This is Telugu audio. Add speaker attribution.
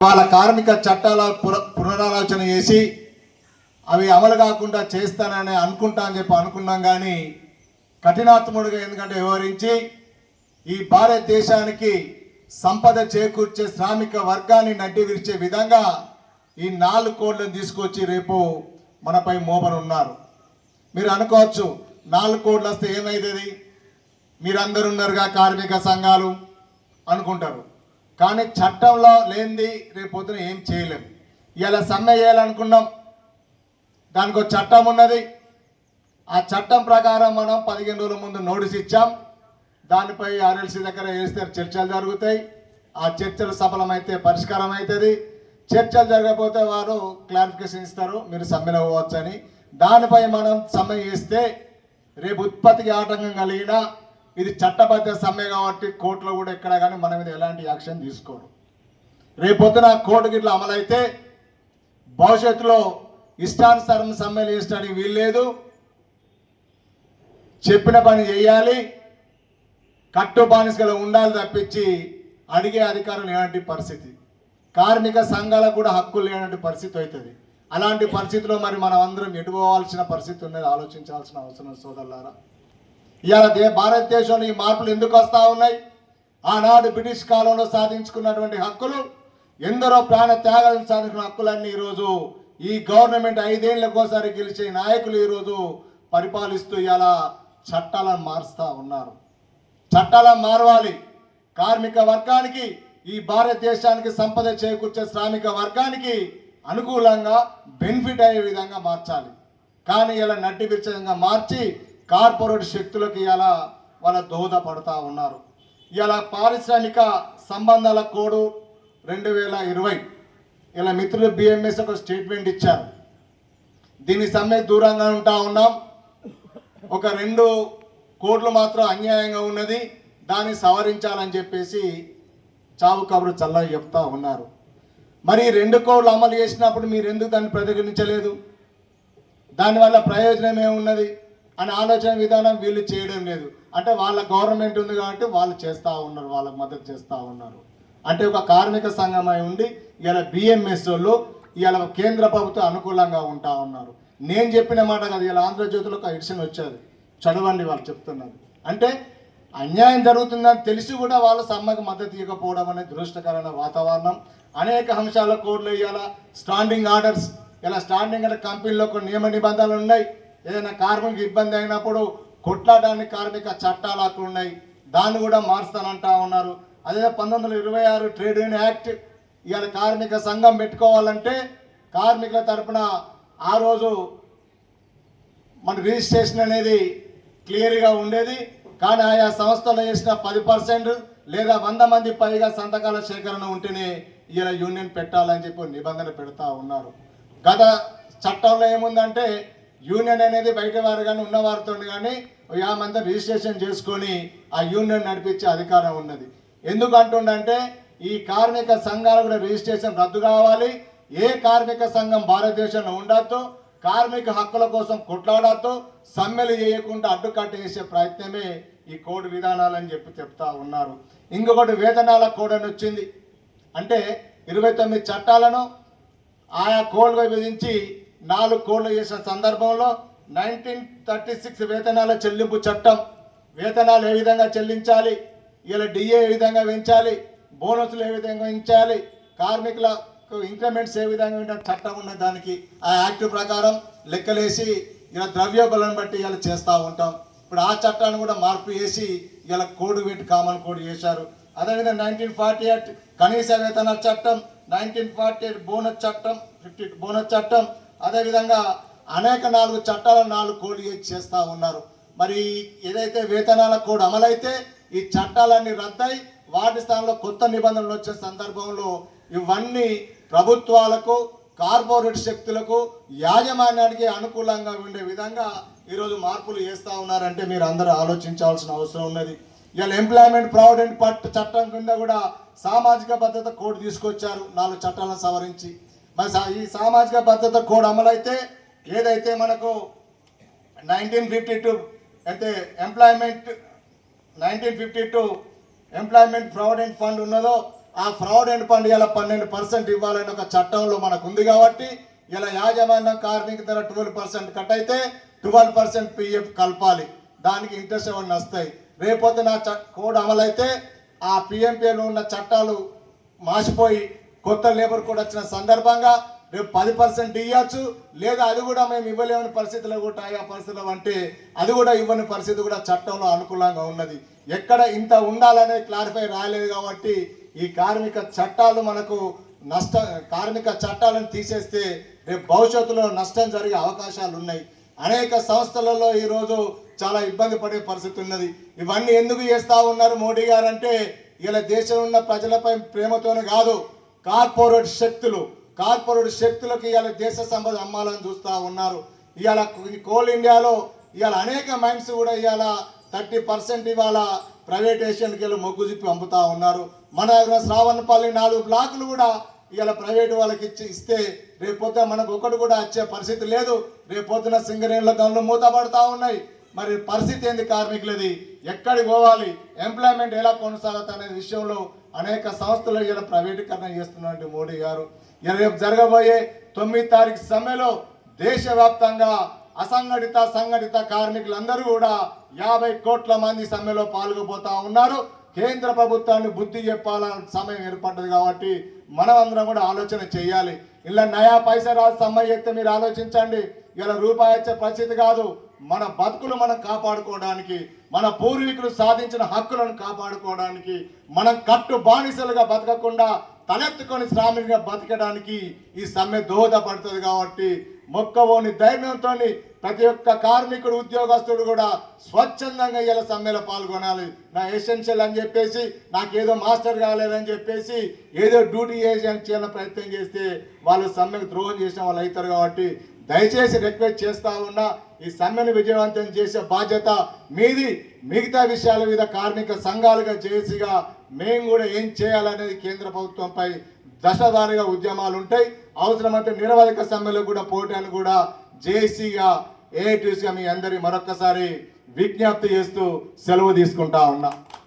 Speaker 1: వాళ్ళ కార్మిక చట్టాల పునరాలోచన చేసి అవి అమలు కాకుండా చేస్తానని అనుకుంటా అని చెప్పి అనుకున్నాం కానీ కఠినాత్ముడిగా ఎందుకంటే వివరించి ఈ భారతదేశానికి సంపద చేకూర్చే శ్రామిక వర్గాన్ని నడ్డి విరిచే విధంగా ఈ నాలుగు కోట్లను తీసుకొచ్చి రేపు మనపై మోపనున్నారు. మీరు అనుకోవచ్చు నాలుగు కోట్లు వస్తే ఏమవుతుంది మీరందరున్నారుగా కార్మిక సంఘాలు అనుకుంటారు. కానీ చట్టంలో లేనిది రేపొద్దున ఏం చేయలేం. ఇలా సమ్మె చేయాలనుకున్నాం. దానికి ఒక చట్టం ఉన్నది. ఆ చట్టం ప్రకారం మనం పదిహేను రోజుల ముందు నోటీస్ ఇచ్చాం. దానిపై ఆర్ఎల్సీ దగ్గర వేస్తే చర్చలు జరుగుతాయి. ఆ చర్చలు సఫలమైతే పరిష్కారం అవుతుంది చర్చలు జరగకపోతే వారు క్లారిఫికేషన్ ఇస్తారు. మీరు సమ్మెలో పోవచ్చని. దానిపై మనం సమ్మె చేస్తే రేపు ఉత్పత్తికి ఆటంకం కలిగినా ఇది చట్టబద్ధ సమ్మె కాబట్టి కోర్టులో కూడా ఎక్కడ కానీ మన మీద ఎలాంటి యాక్షన్ తీసుకోరు రేపొద్దున కోర్టు గిట్ల అమలైతే భవిష్యత్తులో ఇష్టానుసారం సమ్మెలు చేసడానికి వీల్లేదు. చెప్పిన పని చేయాలి. కట్టు బానిసలు ఉండాలి తప్పించి అడిగే అధికారం లేనటువంటి పరిస్థితి. కార్మిక సంఘాలకు కూడా హక్కులు లేనటువంటి పరిస్థితి అవుతుంది. అలాంటి పరిస్థితిలో మరి మనం అందరం ఎటుపోవాల్సిన పరిస్థితి ఉన్నది ఆలోచించాల్సిన అవసరం సోదరులారా. ఇవాళ దే భారతదేశంలో ఈ మార్పులు ఎందుకు వస్తూ ఉన్నాయి? ఆనాడు బ్రిటిష్ కాలంలో సాధించుకున్నటువంటి హక్కులు ఎందరో ప్రాణ త్యాగాలను సాధించిన హక్కులన్నీ ఈరోజు ఈ గవర్నమెంట్ ఐదేళ్ళకోసారి గెలిచే నాయకులు ఈరోజు పరిపాలిస్తూ ఇలా చట్టాలను మారుస్తూ ఉన్నారు. చట్టాలను మారవాలి. కార్మిక వర్గానికి ఈ భారతదేశానికి సంపద చేకూర్చే శ్రామిక వర్గానికి అనుకూలంగా బెనిఫిట్ అయ్యే విధంగా మార్చాలి. కానీ ఇలా నడ్డి విచ్చంగా మార్చి కార్పొరేట్ శక్తులకు ఇలా వాళ్ళ దోహదపడుతూ ఉన్నారు. ఇలా పారిశ్రామిక సంబంధాల కోడు రెండు వేల ఇరవై ఇలా మిత్రులు బిఎంఎస్ ఒక స్టేట్మెంట్ ఇచ్చారు. దీని సమ్మె దూరంగా ఉంటా ఉన్నాం. ఒక రెండు కోట్లు మాత్రం అన్యాయంగా ఉన్నది. దాన్ని సవరించాలని చెప్పేసి చావు కబురు చల్లగా చెప్తా ఉన్నారు. మరి రెండు కోట్లు అమలు చేసినప్పుడు మీరు ఎందుకు దాన్ని ప్రతిఘటించలేదు? దానివల్ల ప్రయోజనం ఏమున్నది? అనే ఆలోచన విధానం వీళ్ళు చేయడం లేదు. అంటే వాళ్ళ గవర్నమెంట్ ఉంది కాబట్టి వాళ్ళు చేస్తూ ఉన్నారు వాళ్ళకి మద్దతు చేస్తూ ఉన్నారు. అంటే ఒక కార్మిక సంఘమై ఉండి ఇలా బిఎంఎస్ వాళ్ళు ఇలా కేంద్ర ప్రభుత్వం అనుకూలంగా ఉంటా ఉన్నారు. నేను చెప్పిన మాట కదా ఇలా ఆంధ్రజ్యోతిలో ఒక ఎడిషన్ వచ్చారు చదవండి వాళ్ళు చెప్తున్నారు అంటే అన్యాయం జరుగుతుందని తెలిసి కూడా వాళ్ళు సమ్మకు మద్దతు ఇవ్వకపోవడం అనేది దురదృష్టకరమైన వాతావరణం. అనేక అంశాల కోడ్లు ఇవాళ స్టాండింగ్ ఆర్డర్స్ ఇలా స్టాండింగ్ అంటే కంపెనీలో కొన్ని నియమ నిబంధనలు ఉన్నాయి. ఏదైనా కార్మికులకు ఇబ్బంది అయినప్పుడు కొట్లాడడానికి కార్మిక చట్టాలు అక్కడ ఉన్నాయి. దాన్ని కూడా మారుస్తానంటా ఉన్నారు. అదే పంతొమ్మిది వందల ఇరవై ఆరు ట్రేడ్ యూనియన్ యాక్ట్ ఇవాళ కార్మిక సంఘం పెట్టుకోవాలంటే కార్మికుల తరపున ఆ రోజు మన రిజిస్ట్రేషన్ అనేది క్లియర్గా ఉండేది. కానీ ఆయా సంస్థలు చేసిన పది పర్సెంట్ లేదా వంద మంది పైగా సంతకాల సేకరణ ఉంటేనే ఇలా యూనియన్ పెట్టాలని చెప్పి నిబంధన పెడతా ఉన్నారు. గత చట్టంలో ఏముందంటే యూనియన్ అనేది బయట వారు కానీ ఉన్నవారితో కానీ యామంతా రిజిస్ట్రేషన్ చేసుకొని ఆ యూనియన్ నడిపించే అధికారం ఉన్నది. ఎందుకు అంటుండంటే ఈ కార్మిక సంఘాలు కూడా రిజిస్ట్రేషన్ రద్దు కావాలి. ఏ కార్మిక సంఘం భారతదేశంలో ఉండద్దు. కార్మిక హక్కుల కోసం కొట్లాడద్దు. సమ్మెలు చేయకుండా అడ్డుకట్ట చేసే ప్రయత్నమే ఈ కోడ్ విధానాలు అని చెప్పి చెప్తా ఉన్నారు. ఇంకొకటి వేతనాల కోడ్ అని వచ్చింది. అంటే ఇరవై తొమ్మిది చట్టాలను ఆయా కోడ్లు విధించి నాలుగు కోడ్లు చేసిన సందర్భంలో నైన్టీన్ థర్టీ సిక్స్ వేతనాల చెల్లింపు చట్టం. వేతనాలు ఏ విధంగా చెల్లించాలి? ఇలా డిఏ ఏ విధంగా పెంచాలి? బోనస్లు ఏ విధంగా పెంచాలి? కార్మికులకు ఇంక్రిమెంట్స్ ఏ విధంగా చట్టం ఉన్న దానికి ఆ యాక్ట్ ప్రకారం లెక్కలేసి ఇలా ద్రవ్యోబలం బట్టి ఇలా చేస్తూ ఉంటాం. ఇప్పుడు ఆ చట్టాన్ని కూడా మార్పు చేసి ఇలా కోడ్ పెట్టి కామన్ కోడ్ చేశారు. అదేవిధంగా నైన్టీన్ ఫార్టీ ఎయిట్ కనీస వేతన చట్టం నైన్టీన్ ఫార్టీ ఎయిట్ బోనస్ చట్టం ఫిఫ్టీ బోనస్ చట్టం అదేవిధంగా అనేక నాలుగు చట్టాలను నాలుగు కోడి చేస్తూ ఉన్నారు. మరి ఏదైతే వేతనాల కోడ్ అమలైతే ఈ చట్టాలన్నీ రద్దయి వాటి స్థానంలో కొత్త నిబంధనలు వచ్చే సందర్భంలో ఇవన్నీ ప్రభుత్వాలకు కార్పొరేట్ శక్తులకు యాజమాన్యానికి అనుకూలంగా ఉండే విధంగా ఈరోజు మార్పులు చేస్తూ ఉన్నారంటే మీరు అందరూ ఆలోచించాల్సిన అవసరం ఉన్నది. ఇవాళ ఎంప్లాయ్మెంట్ ప్రావిడెంట్ పట్ చట్టం కింద కూడా సామాజిక భద్రత కోడ్ తీసుకొచ్చారు. నాలుగు చట్టాలను సవరించి. మరి ఈ సామాజిక భద్రత కోడ్ అమలైతే ఏదైతే మనకు నైన్టీన్ ఫిఫ్టీ టూ అయితే employment nineteen fifty two employment provident fund ఉన్నదో ఆ ఫ్రాడ్ అండ్ ఫండ్ ఇలా పన్నెండు పర్సెంట్ ఇవ్వాలని ఒక చట్టంలో మనకు ఉంది కాబట్టి ఇలా యాజమాన్యం కార్మిక ధర ట్వెల్వ్ పర్సెంట్ కట్ అయితే ట్వెల్వ్ పర్సెంట్ పిఎఫ్ కలపాలి. దానికి ఇంట్రెస్ట్ ఏమన్నా వస్తాయి రేపొద్దు నా కోడ్ అమలైతే ఆ పిఎంపీలో ఉన్న చట్టాలు మాసిపోయి కొత్త లేబర్ కోడ్ వచ్చిన సందర్భంగా రేపు పది పర్సెంట్ ఇవ్వచ్చు లేదా అది కూడా మేము ఇవ్వలేమని పరిస్థితులు కూడా ఆయా పరిస్థితులు అంటే అది కూడా ఇవ్వని పరిస్థితి కూడా చట్టంలో అనుకూలంగా ఉన్నది. ఎక్కడ ఇంత ఉండాలనే క్లారిఫై రాలేదు కాబట్టి ఈ కార్మిక చట్టాలు మనకు నష్ట కార్మిక చట్టాలను తీసేస్తే రేపు భవిష్యత్తులో నష్టం జరిగే అవకాశాలు ఉన్నాయి. అనేక సంస్థలలో ఈరోజు చాలా ఇబ్బంది పడే పరిస్థితి ఉన్నది. ఇవన్నీ ఎందుకు చేస్తూ ఉన్నారు మోడీ గారు అంటే ఇలా దేశంలో ఉన్న ప్రజలపై ప్రేమతోనే కాదు కార్పొరేట్ శక్తులు కార్పొరేట్ శక్తులకు ఇవాళ దేశ సంపద అమ్మాలని చూస్తూ ఉన్నారు. ఇవాళ కోల్ ఇండియాలో ఇవాళ అనేక మైండ్స్ కూడా ఇవాళ థర్టీ పర్సెంట్ ఇవాళ ప్రైవేటేషన్కి వెళ్ళి మొగ్గు చూపి పంపుతా ఉన్నారు. మన దగ్గర శ్రావణపల్లి నాలుగు బ్లాకులు కూడా ఇవాళ ప్రైవేట్ వాళ్ళకి ఇచ్చి ఇస్తే రేపొద్దున మనకు ఒకటి కూడా వచ్చే పరిస్థితి లేదు. రేపొద్దున సింగరేణుల గనులు మూతపడతా ఉన్నాయి. మరి పరిస్థితి ఏంది కార్మికులది? ఎక్కడికి పోవాలి? ఎంప్లాయ్మెంట్ ఎలా కొనసాగుతా అనే విషయంలో అనేక సంస్థలు ఇలా ప్రైవేటీకరణ చేస్తున్నటువంటి మోడీ గారు. రేపు జరగబోయే తొమ్మిది తారీఖు సమ్మెలో దేశవ్యాప్తంగా అసంఘటిత సంఘటిత కార్మికులందరూ కూడా యాభై కోట్ల మంది సమ్మెలో పాల్గొపోతా ఉన్నారు. కేంద్ర ప్రభుత్వాన్ని బుద్ధి చెప్పాలన్న సమయం ఏర్పడ్డది కాబట్టి మనమందరం కూడా ఆలోచన చేయాలి. ఇలా నయా పైసా రాదు సమ్మె చేస్తే మీరు ఆలోచించండి. ఇలా రూపాయి వచ్చే పరిస్థితి కాదు. మన బతుకులు మనం కాపాడుకోవడానికి మన పూర్వీకులు సాధించిన హక్కులను కాపాడుకోవడానికి మనం కట్టు బానిసలుగా బతకకుండా తలెత్తుకొని శ్రామికంగా బతకడానికి ఈ సమ్మె దోహదపడుతుంది కాబట్టి మొక్కవోని ధైర్యంతో ప్రతి ఒక్క కార్మికుడు ఉద్యోగస్తుడు కూడా స్వచ్ఛందంగా ఇలా సమ్మెలో పాల్గొనాలి. నా ఎసెన్షియల్ అని చెప్పేసి నాకేదో మాస్టర్ కాలేదని చెప్పేసి ఏదో డ్యూటీ చేసి చేయాలని ప్రయత్నం చేస్తే వాళ్ళు సమ్మెకు ద్రోహం చేసిన వాళ్ళు అవుతారు కాబట్టి దయచేసి రిక్వెస్ట్ చేస్తా ఉన్నా ఈ సమ్మెను విజయవంతం చేసే బాధ్యత మీది. మిగతా విషయాల మీద కార్మిక సంఘాలుగా చేసిగా మేము కూడా ఏం చేయాలనేది కేంద్ర ప్రభుత్వంపై దశవారీగా ఉద్యమాలు ఉంటాయి అవసరమైతే నిరవధిక సమ్మెలో కూడా పోటాను కూడా జేసీగా ఏఐటీసీగా మీ అందరి మరొక్కసారి విజ్ఞప్తి చేస్తూ సెలవు తీసుకుంటా ఉన్నా.